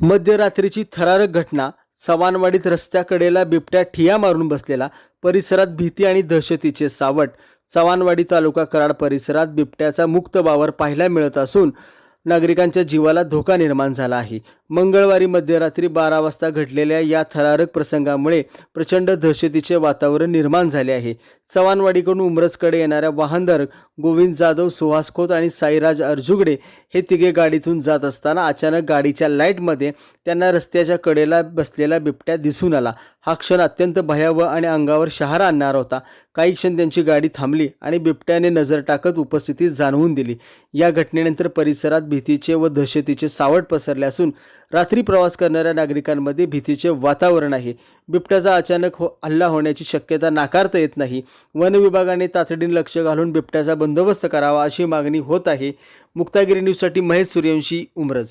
मध्यरात्रीची थरारक घटना चव्हाणवाडीत रस्त्याकडेला बिबट्या ठिया मारून बसलेला परिसरात भीती आणि दहशतीचे सावट. चव्हाणवाडी तालुका कराड परिसरात बिबट्याचा मुक्त वावर पाहायला मिळत असून नागरिकांच्या जीवाला धोका निर्माण झाला आहे. मंगळवारी मध्यरात्री बारा वाजता घडलेल्या या थरारक प्रसंगामुळे प्रचंड दहशतीचे वातावरण निर्माण झाले आहे. चव्हाणवाडीकडून उमरसकडे येणाऱ्या वाहनधारक गोविंद जाधव सुहास खोत आणि साईराज अर्जुगडे हे तिघे गाडीतून जात असताना अचानक गाडीच्या लाईटमध्ये त्यांना रस्त्याच्या कडेला बसलेला बिबट्या दिसून आला. हा क्षण अत्यंत भयावह आणि अंगावर शहारा आणणारा होता. काही क्षण त्यांची गाडी थांबली आणि बिबट्याने नजर टाकत उपस्थिती जाणवून दिली. या घटनेनंतर परिसरात भीतीचे व दहशतीचे सावट पसरले असून रात्री प्रवास करणाऱ्या नागरिकांमध्ये भीतीचे वातावरण आहे. बिबट्याचा अचानक हो हल्ला होण्याची शक्यता नाकारता येत नाही. वन विभागाने तातडीने लक्ष घालून बिबट्याचा बंदोबस्त करावा अशी मागणी होत आहे. मुक्तागिरी न्यूजसाठी महेश सूर्यवंशी उमरज.